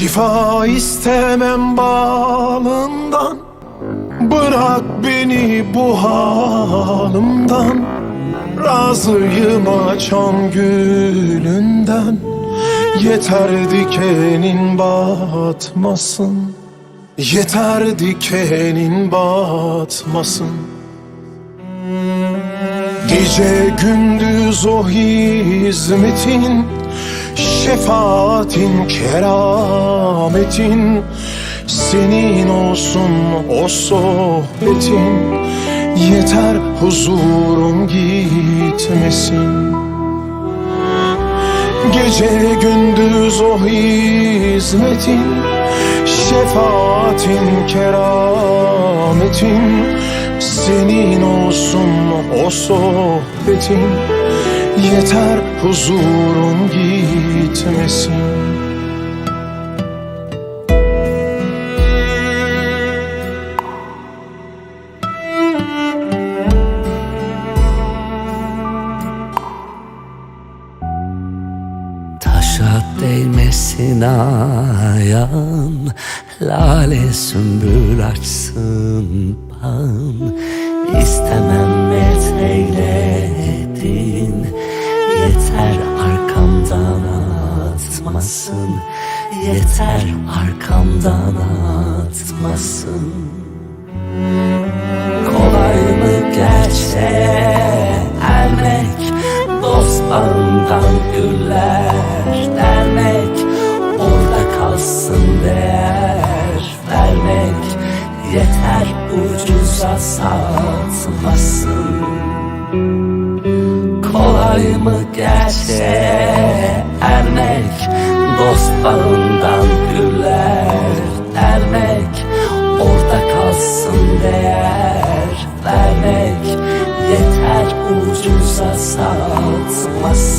Şifa istemem balından. Bırak beni bu halimden. Razıyım açan gülünden. Yeter dikenin batmasın. Yeter dikenin batmasın. Gece gündüz o hizmetin Şefaatin, kerametin Senin olsun o sohbetin. Yeter huzurum gitmesin. Gece gündüz o hizmetin. Şefaatin, kerametin. Senin olsun o sohbetin. Yeter huzurum gitmesin değmesin ayağın Lale sümbül açsın bağın İstemem met eyledin Yeter arkamdan atmasın. Yeter arkamdan atmasın. Kolay mı gerçeğe Yeter ucuza satmasın. Kolay mı gerçeğe ermek Dost bağından güller dermek Orada kalsın değer. Vermek Yeter ucuza satmasın